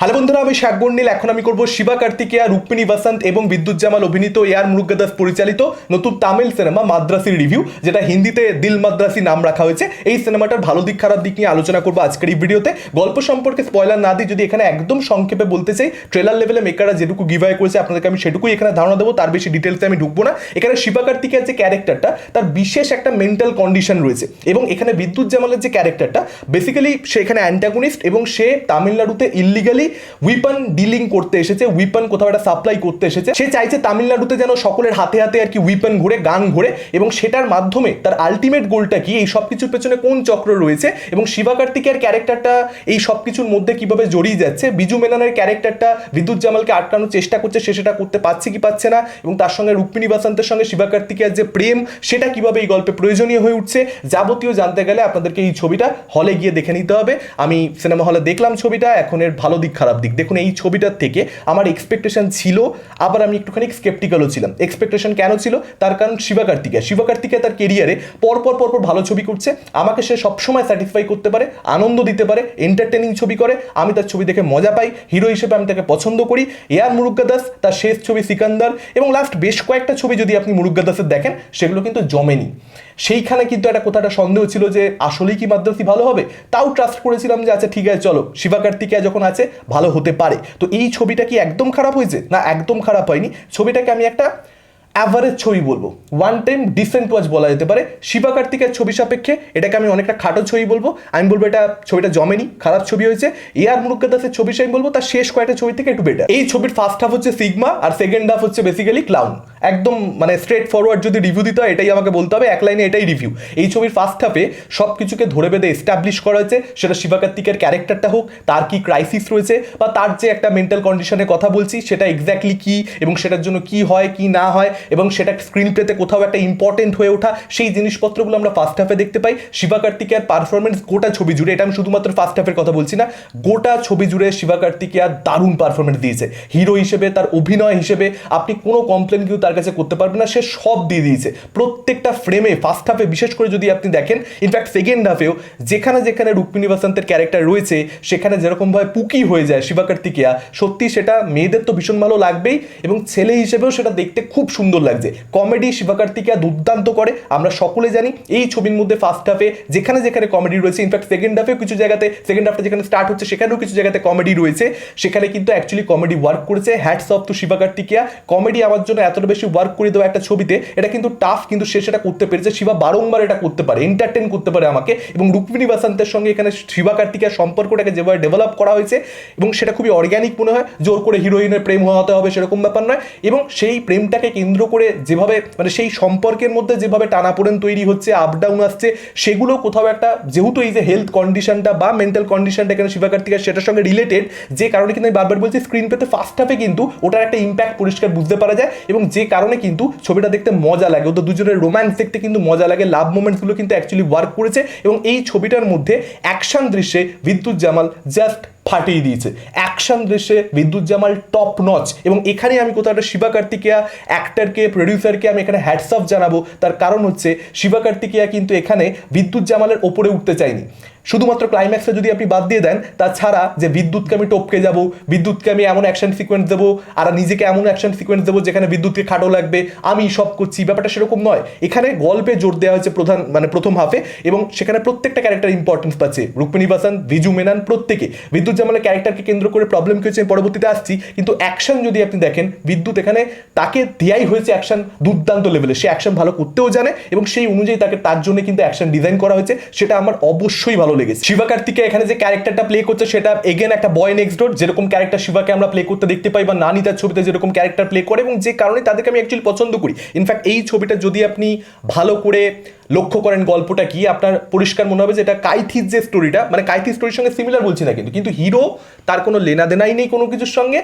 Hello বন্ধুরা, আমি শাক বন্ডিল এখন আমি করব শিবা কার্তিকেয়া, রুক্মিণী বাসন্ত এবং বিদ্যুৎ জামাল অভিনীত এয়ার মুরুগাদাস পরিচালিত নতুন তামিল সিনেমা মাদ্রাসির রিভিউ, যেটা হিন্দিতে দিল মাদ্রাসি নাম রাখা হয়েছে। এই সিনেমাটার ভালো দিক, খারাপ দিক নিয়ে আলোচনা করব আজকের এই ভিডিওতে। গল্প সম্পর্কে স্পয়লার না দিই যদি এখানে একদম সংক্ষেপে বলতে চাই ট্রেলার লেভেলে মেকাররা যেটুকু গিভাই করেছে, আপনাদেরকে আমি সেটুকুই এখানে ধারণা দেবো, তার বেশি ডিটেলসে আমি ঢুকবো না। এখানে শিবা কার্তিকেয়ার যে ক্যারেক্টারটা তার বিশেষ একটা মেন্টাল কন্ডিশন রয়েছে এবং এখানে বিদ্যুৎ জামালের যে ক্যারেক্টারটা বেসিক্যালি সে এখানে অ্যান্টাগনিস্ট এবং সে তামিলনাড়ুতে ইলিগালি উইপন ডিলিং করতে এসেছে উইপন কোথাও একটা সাপ্লাই করতে এসেছে। সে চাইছে তামিলনাড়ুতে যেন সকলের হাতে হাতে আর কি উইপন ঘুরে, গান ঘুরে এবং সেটার মাধ্যমে তার আলটিমেট গোলটা কি, এই সব কিছুর পেছনে কোন চক্র রয়েছে এবং শিবা কার্তিকের ক্যারেক্টারটা এই সব কিছুর মধ্যে কীভাবে জড়িয়ে যাচ্ছে, বিজু মেননের ক্যারেক্টারটা বিদ্যুৎ জামালকে আটকানোর চেষ্টা করছে, সে সেটা করতে পারছে কি পাচ্ছে না এবং তার সঙ্গে রুক্মিণী বাসন্তের সঙ্গে শিবা কার্তিকের যে প্রেম, সেটা কীভাবে এই গল্পে প্রয়োজনীয় হয়ে উঠছে, যাবতীয় জানতে গেলে আপনাদেরকে এই ছবিটা হলে গিয়ে দেখে নিতে হবে। আমি সিনেমা হলে দেখলাম ছবিটা, এখন এর ভালো দিক খারাপ দিক। দেখুন, এই ছবিটার থেকে আমার এক্সপেকটেশন ছিল, আবার আমি একটুখানি স্কেপটিক্যালও ছিলাম। এক্সপেকটেশন কেন ছিল? তার কারণ শিবা কার্তিকেয়। শিবা কার্তিকেয় তার কেরিয়ারে পরপর পরপর ভালো ছবি করছে। আমাকে সে সবসময় স্যাটিসফাই করতে পারে, আনন্দ দিতে পারে এন্টারটেনিং ছবি করে। আমি তার ছবি দেখে মজা পাই হিরো হিসেবে আমি তাকে পছন্দ করি। এয়ার মুরুগা দাস, তার শেষ ছবি সিকান্দার। এবং লাস্ট বেশ কয়েকটা ছবি যদি আপনি মুরুগা দাসের দেখেন, সেগুলো কিন্তু জমেনি। সেইখানে কিন্তু একটা কোথাটা সন্দেহ ছিল যে আসলেই কি মাদ্রাসি ভালো হবে? তাও ট্রাস্ট করেছিলাম যে আচ্ছা ঠিক আছে, চলো। শিবা কার্তিকা যখন আছে, ভালো হতে পারে। তো এই ছবিটা কি একদম খারাপ হয়েছে? না, একদম খারাপ হয়নি। ছবিটাকে আমি একটা অ্যাভারেজ ছবি বলব। ওয়ান টাইম ডিসেন্ট ওয়াচ বলা যেতে পারে। শিবা কার্তিকের ছবি সাপেক্ষে এটাকে আমি অনেকটা খাটো ছবি বলব। আমি বলব এটা ছবিটা জমেনি, খারাপ ছবি হয়েছে। এআর মুরুক্কা দাসের ছবি আমি বলব, তার শেষ কয়েকটা ছবি থেকে একটু বেটার এই ছবির ফার্স্ট হাফ হচ্ছে সিগমা আর সেকেন্ড হাফ হচ্ছে বেসিক্যালি ক্লাউন একদম মানে স্ট্রেট ফরওয়ার্ড যদি রিভিউ দিতে হয়, এটাই আমাকে বলতে হবে, এক লাইনে এটাই রিভিউ এই ছবির ফার্স্ট হাফে সব কিছুকে ধরে বেঁধে এস্টাবলিশ করা হয়েছে, সেটা শিবা কার্তিকের ক্যারেক্টারটা হোক, তার কি ক্রাইসিস রয়েছে, বা তার যে একটা মেন্টাল কন্ডিশনের কথা বলছি, সেটা এক্স্যাক্টলি কি এবং সেটার জন্য কি হয়, কি না হয় এবং সেটা স্ক্রিন প্লেতে কোথাও একটা ইম্পর্টেন্ট হয়ে ওঠা, সেই জিনিসপত্রগুলো আমরা ফার্স্ট হাফে দেখতে পাই। শিবা কার্তিকেয়ার পারফরমেন্স গোটা ছবি জুড়ে, এটা আমি শুধুমাত্র ফার্স্ট হাফের কথা বলছি না, গোটা ছবি জুড়ে শিবা কার্তিকেয়া দারুণ পারফরমেন্স দিয়েছে। হিরো হিসেবে, তার অভিনয় হিসেবে, আপনি কোনো কমপ্লেন কিন্তু তার কাছে করতে পারবেন না, সে সব দিয়ে দিয়েছে। প্রত্যেকটা ফ্রেমে ফার্স্ট হাফে বিশেষ করে যদি আপনি দেখেন ইনফ্যাক্ট সেকেন্ড হাফেও যেখানে যেখানে রুক্মিণী বাসন্তের ক্যারেক্টার রয়েছে, সেখানে যেরকমভাবে পুকি হয়ে যায় শিবা কার্তিকেয়া সত্যি সেটা মেয়েদের তো ভীষণ ভালো লাগবেই, এবং ছেলে হিসেবেও সেটা দেখতে খুব সুন্দর লাগছে। কমেডি শিবা কার্তিকেয়া দুর্দান্ত করে আমরা সকলে জানি এই ছবির মধ্যে ফার্স্ট হাফে যেখানে যেখানে কমেডি রয়েছে ইনফ্যাক্ট সেকেন্ড হাফেও কিছু জায়গাতে সেকেন্ড হাফটা যেখানে স্টার্ট হচ্ছে সেখানেও কিছু জায়গাতে কমেডি রয়েছে। সেখানে কিন্তু অ্যাকচুয়ালি কমেডি ওয়ার্ক করেছে। Hats off to Shiva Karthikeya comedy আমার জন্য এতটা বেশি ওয়ার্ক করে দেওয়া একটা ছবিতে, এটা কিন্তু টাফ কিন্তু সে সেটা করতে পেরেছে। শিবা বারংবার এটা করতে পারে এন্টারটেন করতে পারে আমাকে। এবং রুক্মিণী বাসন্তের সঙ্গে এখানে শিবা কার্তিকের সম্পর্কটাকে যেভাবে ডেভেলপ করা হয়েছে, এবং সেটা খুবই অর্গ্যানিক মনে হয়, জোর করে হিরোইনের প্রেম হওয়াতে হবে সেরকম ব্যাপার নয়। এবং সেই প্রেমটাকে কেন্দ্র করে যেভাবে মানে সেই সম্পর্কের মধ্যে যেভাবে টানাপোড়েন তৈরি হচ্ছে আপ ডাউন আসছে, সেগুলো কোথাও একটা, যেহেতু এই যে হেলথ কন্ডিশনটা বা মেন্টাল কন্ডিশনটা এখানে শিবা কার্তিকের সেটার সঙ্গে রিলেটেড যে কারণে কিন্তু আমি বারবার বলছি স্ক্রিন পেতে ফার্স্ট হাফে কিন্তু ওটার একটা ইম্প্যাক্ট পরিষ্কার বুঝতে পারা যায় এবং যে কারণে কিন্তু ছবিটা দেখতে মজা লাগে। ওদের দুজনের রোম্যান্স দেখতে কিন্তু মজা লাগে লাভ মোমেন্টসগুলো কিন্তু অ্যাকচুয়ালি ওয়ার্ক করেছে এবং এই ছবিটার মধ্যে অ্যাকশন দৃশ্যে বিদ্যুৎ জামাল জাস্ট ফাটিয়ে দিয়েছে। অ্যাকশন দেশে বিদ্যুৎ জামাল টপ নচ এবং এখানে আমি কোথাও একটা শিবা কার্তিকেয়া অ্যাক্টারকে প্রডিউসারকে আমি এখানে হ্যাটস অফ জানাব। তার কারণ হচ্ছে শিবা কার্তিকেয়া কিন্তু এখানে বিদ্যুৎ জামালের ওপরে উঠতে চায়নি। শুধুমাত্র ক্লাইম্যাক্সে যদি আপনি বাদ দিয়ে দেন, তাছাড়া যে বিদ্যুৎকে আমি টপকে যাব, বিদ্যুৎকে আমি এমন অ্যাকশন সিকোয়েন্স দেবো, আর নিজেকে এমন অ্যাকশন সিকোয়েন্স দেবো যেখানে বিদ্যুৎকে খাটো লাগবে, আমি সব করছি, ব্যাপারটা সেরকম নয়। এখানে গল্পে জোর দেওয়া হয়েছে প্রধান মানে প্রথম হাফে এবং সেখানে প্রত্যেকটা ক্যারেক্টার ইম্পর্টেন্স পাচ্ছে। রুক্মিণী বাসান ভিজু মেনান প্রত্যেকে। বিদ্যুৎ জামালের ক্যারেক্টারকে কেন্দ্র করে প্রবলেম কি হচ্ছে আমি পরবর্তীতে আসছি, কিন্তু অ্যাকশন যদি আপনি দেখেন, বিদ্যুৎ এখানে তাকে দেয়াই হয়েছে অ্যাকশন দুর্দান্ত লেভেলে সে অ্যাকশন ভালো করতেও জানে, এবং সেই অনুযায়ী তাকে তার জন্য কিন্তু অ্যাকশন ডিজাইন করা হয়েছে, সেটা আমার অবশ্যই ভালো লেগেছে। শিবা কার্তিকে এখানে যে ক্যারেক্টারটা প্লে করছে, সেটা এগেন একটা বয় নেক্সট ডোর যেরকম ক্যারেক্টার শিবাকে আমরা প্লে করতে দেখতে পাই বা নানি তার ছবিতে যেরকম ক্যারেক্টার প্লে করে এবং যে কারণে তাদেরকে আমি অ্যাকচুয়ালি পছন্দ করি। ইনফ্যাক্ট এই ছবিটা যদি আপনি ভালো করে লক্ষ্য করেন গল্পটা কি, আপনার পরিষ্কার মনে হবে যে এটা কাইথির যে স্টোরিটা মানে কাইথি স্টোরির সঙ্গে সিমিলার বলছি না কিন্তু কিন্তু হিরো তার কোনো লেনা দেনাই নেই কোনো কিছুর সঙ্গে।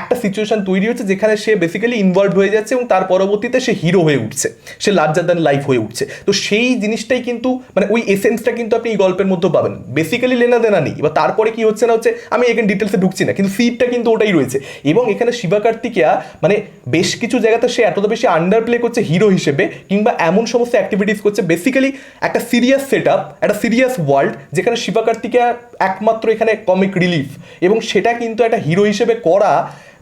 একটা সিচুয়েশন তৈরি হচ্ছে যেখানে সে বেসিক্যালি ইনভলভ হয়ে যাচ্ছে এবং তার পরবর্তীতে সে হিরো হয়ে উঠছে, সে লার্জার দ্যান লাইফ হয়ে উঠছে। তো সেই জিনিসটাই কিন্তু মানে ওই এসেন্সটা কিন্তু আপনি এই গল্পের মধ্যে পাবেন। বেসিক্যালি লেনা দেনা নেই। এবার তারপরে কি হচ্ছে না হচ্ছে, আমি এখানে ডিটেলসে ঢুকছি না, কিন্তু সিটটা কিন্তু ওটাই রয়েছে। এবং এখানে শিবা কার্তিকেয়া মানে বেশ কিছু জায়গাতে সে এতটা বেশি আন্ডার প্লে করছে হিরো হিসেবে, কিংবা এমন সমস্ত অ্যাক্টিভিটিস করছে বেসিক্যালি একটা সিরিয়াস সেট আপ একটা সিরিয়াস ওয়ার্ল্ড যেখানে শিবা একমাত্র এখানে কমিক রিলিফ এবং সেটা কিন্তু একটা হিরো হিসেবে করা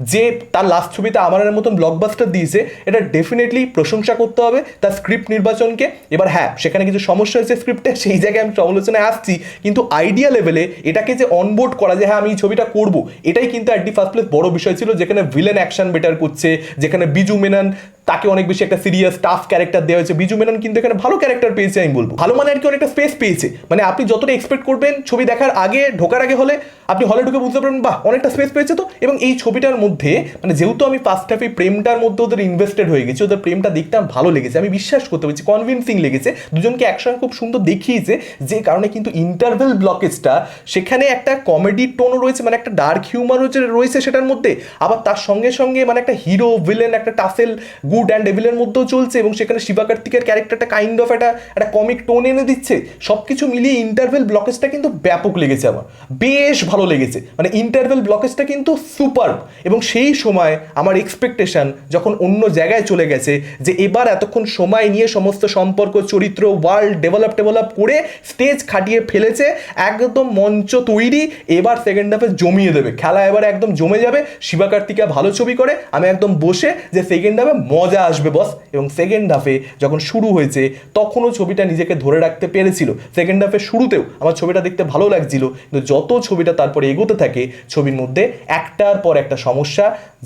যে তার লাস্ট ছবিতে আমারের মতন ব্লকবাস্টার দিয়েছে, এটা ডেফিনেটলি প্রশংসা করতে হবে তার স্ক্রিপ্ট নির্বাচনকে। এবার হ্যাঁ সেখানে কিছু সমস্যা হয়েছে স্ক্রিপ্টে সেই জায়গায় আমি সমালোচনায় আসছি। কিন্তু আইডিয়া লেভেলে এটাকে যে অনবোর্ড করা যে হ্যাঁ আমি এই ছবিটা করব, এটাই কিন্তু অ্যাট দি ফার্স্ট প্লেস বড় বিষয় ছিল, যেখানে ভিলেন অ্যাকশন বেটার করছে, যেখানে বিজু মেনন, তাকে অনেক বেশি একটা সিরিয়াস টাফ ক্যারেক্টার দেওয়া হয়েছে। বিজু মেনন কিন্তু এখানে ভালো ক্যারেক্টার পেয়েছে, আমি বলব। ভালো মানে আর কি অনেকটা স্পেস পেয়েছে। মানে আপনি যতটা এক্সপেক্ট করবেন, ছবি দেখার আগে, ঢোকার আগে হলে, আপনি হলে ঢুকে বুঝতে পারবেন, বাহ, অনেকটা স্পেস পেয়েছে তো। এবং এই ছবিটার মধ্যে মানে যেহেতু আমি ফার্স্ট হাফে প্রেমটার মধ্যে ওদের ইনভেস্টেড হয়ে গেছি, ওদের প্রেমটা দেখতে আমার ভালো লেগেছে, আমি বিশ্বাস করতে পারছি কনভিনসিং লেগেছে, দুজনকে একসঙ্গে খুব সুন্দর দেখিয়েছে, যে কারণে কিন্তু ইন্টারভেল ব্লকেজটা সেখানে একটা কমেডি টোনও রয়েছে মানে একটা ডার্ক হিউমার রয়েছে রয়েছে সেটার মধ্যে, আবার তার সঙ্গে সঙ্গে মানে একটা হিরো ভিলেন একটা টাসেল গুড অ্যান্ড ডেভিলের মধ্যেও চলছে, এবং সেখানে শিবা কার্তিকের ক্যারেক্টারটা কাইন্ড অফ একটা একটা কমিক টোন এনে দিচ্ছে সব কিছু মিলিয়ে ইন্টারভেল ব্লকেজটা কিন্তু ব্যাপক লেগেছে আমার, বেশ ভালো লেগেছে মানে ইন্টারভেল ব্লকেজটা কিন্তু সুপার এবং সেই সময় আমার এক্সপেকটেশন যখন অন্য জায়গায় চলে গেছে যে এবার এতক্ষণ সময় নিয়ে সমস্ত সম্পর্ক, চরিত্র ওয়ার্ল্ড ডেভেলপ ডেভেলপ করে স্টেজ খাটিয়ে ফেলেছে, একদম মঞ্চ তৈরি, এবার সেকেন্ড হাফে জমিয়ে দেবে। খেলা এবার একদম জমে যাবে, শিবা কার্তিকা ভালো ছবি করে, আমি একদম বসে যে সেকেন্ড হাফে মজা আসবে বস এবং সেকেন্ড হাফে যখন শুরু হয়েছে, তখনও ছবিটা নিজেকে ধরে রাখতে পেরেছিল। সেকেন্ড হাফে শুরুতেও আমার ছবিটা দেখতে ভালো লাগছিল, কিন্তু যত ছবিটা তারপরে এগোতে থাকে, ছবির মধ্যে একটার পর একটা সমস্যা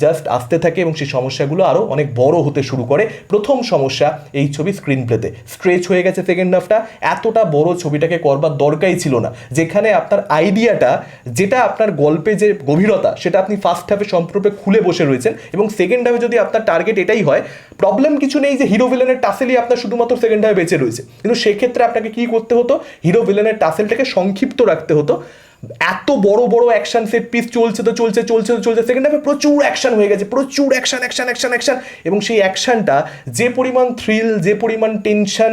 জাস্ট আসতে থাকে এবং সেই সমস্যাগুলো আরও অনেক বড় হতে শুরু করে। প্রথম সমস্যা, এই ছবি স্ক্রিন প্লেতে স্ট্রেচ হয়ে গেছে সেকেন্ড হাফটা এতটা বড় ছবিটাকে করবার দরকারই ছিল না। যেখানে আপনার আইডিয়াটা যেটা আপনার গল্পে যে গভীরতা, সেটা আপনি ফার্স্ট হাফে সম্পূর্ণরূপে খুলে বসে রয়েছেন এবং সেকেন্ড হাফে যদি আপনার টার্গেট এটাই হয় প্রবলেম কিছু নেই যে হিরো ভিলেনের টাসেলই আপনার শুধুমাত্র সেকেন্ড হাফে বেঁচে রয়েছে। কিন্তু সেক্ষেত্রে আপনাকে কি করতে হতো? হিরো ভিলেনের টাসেলটাকে সংক্ষিপ্ত রাখতে হতো। এত বড় বড় অ্যাকশন সেট পিস চলছে তো চলছে চলছে তো চলছে সেকেন্ড হাফে প্রচুর অ্যাকশন হয়ে গেছে, প্রচুর অ্যাকশন অ্যাকশন অ্যাকশন অ্যাকশন এবং সেই অ্যাকশনটা যে পরিমাণ থ্রিল যে পরিমাণ টেনশন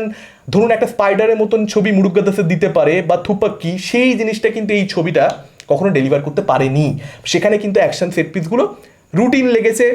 ধরুন একটা স্পাইডারের মতন ছবি মুরুগাদাসে দিতে পারে বা থুপাক্কি, সেই জিনিসটা কিন্তু এই ছবিটা কখনো ডেলিভার করতে পারেনি। সেখানে কিন্তু অ্যাকশন সেট পিসগুলো রুটিন লেগেছে,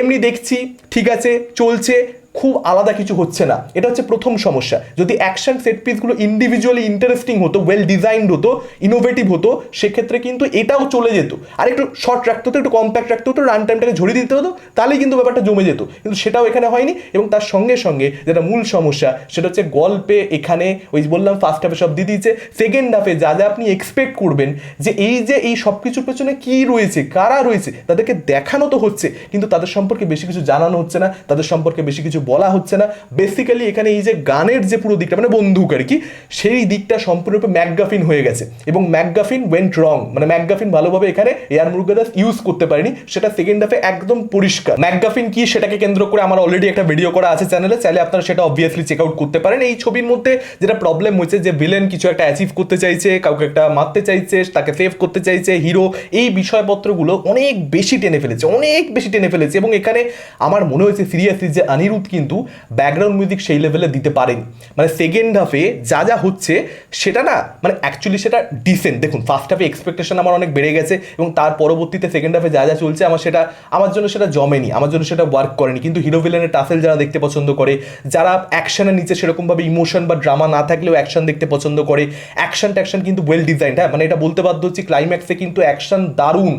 এমনি দেখছি, ঠিক আছে, চলছে খুব আলাদা কিছু হচ্ছে না। এটা হচ্ছে প্রথম সমস্যা। যদি অ্যাকশন সেট পিসগুলো ইন্ডিভিজুয়ালি ইন্টারেস্টিং হতো ওয়েল ডিজাইনড হতো ইনোভেটিভ হতো, সেক্ষেত্রে কিন্তু এটাও চলে যেত। আর একটু শর্ট রাখতে হতো, একটু কম্প্যাক্ট রাখতে হতো রান টাইমটাকে ঝরিয়ে দিতে হতো, তাহলেই কিন্তু ব্যাপারটা জমে যেত। কিন্তু সেটাও এখানে হয়নি এবং তার সঙ্গে সঙ্গে যেটা মূল সমস্যা, সেটা হচ্ছে গল্পে এখানে ওই বললাম ফার্স্ট হাফে সব দিয়ে দিয়েছে সেকেন্ড হাফে যা যা আপনি এক্সপেক্ট করবেন, যে এই যে এই সব কিছুর পেছনে কী রয়েছে, কারা রয়েছে, তাদেরকে দেখানো তো হচ্ছে, কিন্তু তাদের সম্পর্কে বেশি কিছু জানানো হচ্ছে না, তাদের সম্পর্কে বেশি কিছু বলা হচ্ছে না। বেসিক্যালি এখানে এই যে গানের যে পুরো দিকটা মানে বন্দুক আর কি, সেই দিকটা সম্পূর্ণরূপে ম্যাকগাফিন হয়ে গেছে। এবং ম্যাকগাফিন ওয়েন্ট রং মানে ম্যাকগাফিন ভালোভাবে এখানে এয়ার মুরগাদাস ইউজ করতে পারেনি। সেটা সেকেন্ড হাফে একদম পরিষ্কার। ম্যাকগাফিন কি সেটাকে কেন্দ্র করে আমার অলরেডি একটা ভিডিও করা আছে চ্যানেলে চাইলে আপনারা সেটা অবভিয়াসলি চেক আউট করতে পারেন। এই ছবির মধ্যে যেটা প্রবলেম হয়েছে যে ভিলেন কিছু একটা অ্যাচিভ করতে চাইছে, কাউকে একটা মারতে চাইছে, তাকে সেভ করতে চাইছে হিরো এই বিষয়পত্রগুলো অনেক বেশি টেনে ফেলেছে, অনেক বেশি টেনে ফেলেছে। এবং এখানে আমার মনে হয়েছে সিরিয়াসলি যে অনিরুদ্ধ কিন্তু ব্যাকগ্রাউন্ড মিউজিক সেই লেভেলে দিতে পারেন। মানে সেকেন্ড হাফে যা যা হচ্ছে, সেটা না মানে অ্যাকচুয়ালি সেটা ডিসেন্ট দেখুন ফার্স্ট হাফে এক্সপেকটেশন আমার অনেক বেড়ে গেছে এবং তার পরবর্তীতে সেকেন্ড হাফে যা যা চলছে, আমার সেটা, আমার জন্য সেটা জমেনি, আমার জন্য সেটা ওয়ার্ক করেনি। কিন্তু হিরো ভিলেনের টাসেল যারা দেখতে পছন্দ করে, যারা অ্যাকশনের নিচে সেরকমভাবে ইমোশন বা ড্রামা না থাকলেও অ্যাকশন দেখতে পছন্দ করে অ্যাকশন ট্যাকশন কিন্তু ওয়েল ডিজাইন্ড হ্যাঁ? মানে এটা বলতে বাধ্য হচ্ছে ক্লাইম্যাক্সে কিন্তু অ্যাকশন দারুণ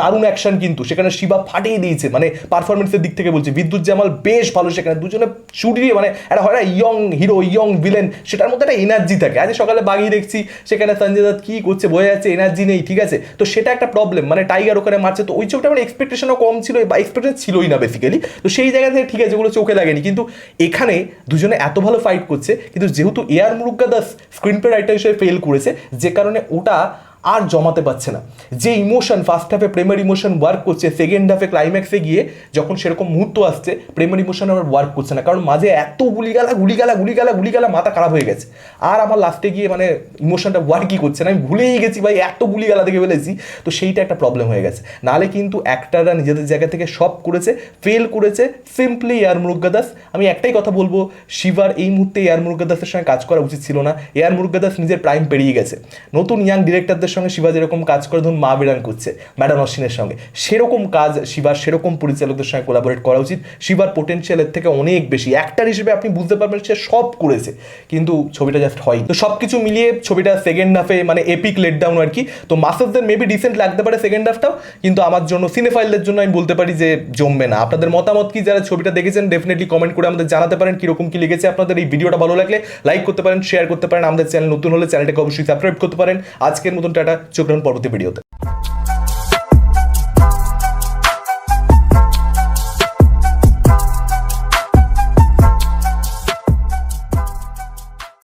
দারুণ অ্যাকশন কিন্তু, সেখানে শিবা ফাটিয়ে দিয়েছে। মানে পারফরমেন্সের দিক থেকে বলছি, বিদ্যুৎ জামাল বেশ ভালো সেখানে দুজনে চুরিয়ে মানে একটা হয় না ইয়ং হিরো ইয়ং ভিলেন সেটার মধ্যে একটা এনার্জি থাকে। আজ সকালে বাগিয়ে দেখছি, সেখানে সঞ্জয় দত্ত কী করছে, বোঝা যাচ্ছে এনার্জি নেই, ঠিক আছে? তো সেটা একটা প্রবলেম মানে টাইগার ওখানে মারছে, তো ওই চোখটা আমার এক্সপেকটেশনও কম ছিল, বা এক্সপেকটেশন ছিলই না বেসিক্যালি তো সেই জায়গা থেকে ঠিক আছে, ওগুলো চোখে লাগেনি। কিন্তু এখানে দুজনে এত ভালো ফাইট করছে, কিন্তু যেহেতু A R Murugadoss screenplay writer হিসেবে ফেল করেছে, যে কারণে ওটা আর জমাতে পারছে না। যে ইমোশন ফার্স্ট হাফে প্রেমের ইমোশন ওয়ার্ক করছে সেকেন্ড হাফে ক্লাইম্যাক্সে গিয়ে যখন সেরকম মুহূর্ত আসছে প্রেমের ইমোশন আবার ওয়ার্ক করছে না। কারণ মাঝে এত গুলিগালা গুলিগালা গুলিগালা গুলিগালা মাথা খারাপ হয়ে গেছে। আর আমার লাস্টে গিয়ে মানে ইমোশনটা ওয়ার্কই করছে না। আমি ভুলেই গেছি ভাই, এত গুলিগালা দেখে ফেলেছি। তো সেইটা একটা প্রবলেম হয়ে গেছে। নাহলে কিন্তু অ্যাক্টাররা নিজেদের জায়গা থেকে সব করেছে ফেল করেছে সিম্পলি এয়ার মুরুগাদাস আমি একটাই কথা বলব, শিবার এই মুহূর্তে এয়ার মুরুগাদাসের সঙ্গে কাজ করা উচিত ছিল না। এয়ার মুরুগাদাস নিজের প্রাইম পেরিয়ে গেছে। নতুন ইয়াং ডিরেক্টরদের পরিচালকের সঙ্গে শিবা যেরকম কাজ করে, ধরুন মা বিরান করছে ম্যাডাম অশ্বিনের সঙ্গে। সেরকম কাজ শিবার সেরকম পরিচালকদের সঙ্গে কোলাবোরেট করা উচিত। শিবার পোটেনশিয়ালের থেকে অনেক বেশি। অ্যাক্টার হিসেবে আপনি বুঝতে পারবেন সে সব করেছে, কিন্তু ছবিটা জাস্ট হয় তো সব কিছু মিলিয়ে ছবিটা সেকেন্ড হাফে মানে এপিক লেট ডাউন আর কি। তো মাসাসদের মেবি ডিসেন্ট লাগতে পারে সেকেন্ড হাফটাও কিন্তু আমার জন্য সিনেফাইলদের জন্য আমি বলতে পারি যে জমবে না। আপনাদের মতামত কি? যারা ছবিটা দেখেছেন ডেফিনেটলি কমেন্ট করে আমাদের জানাতে পারেন কীরকম কি লেগেছে আপনাদের। এই ভিডিওটা ভালো লাগলে লাইক করতে পারেন শেয়ার করতে পারেন। আমাদের চ্যানেল নতুন হলে চ্যানেলটাকে অবশ্যই সাবস্ক্রাইব করতে পারেন। আজকের মতন টাটা চোখ পরবর্তী ভিডিওতে।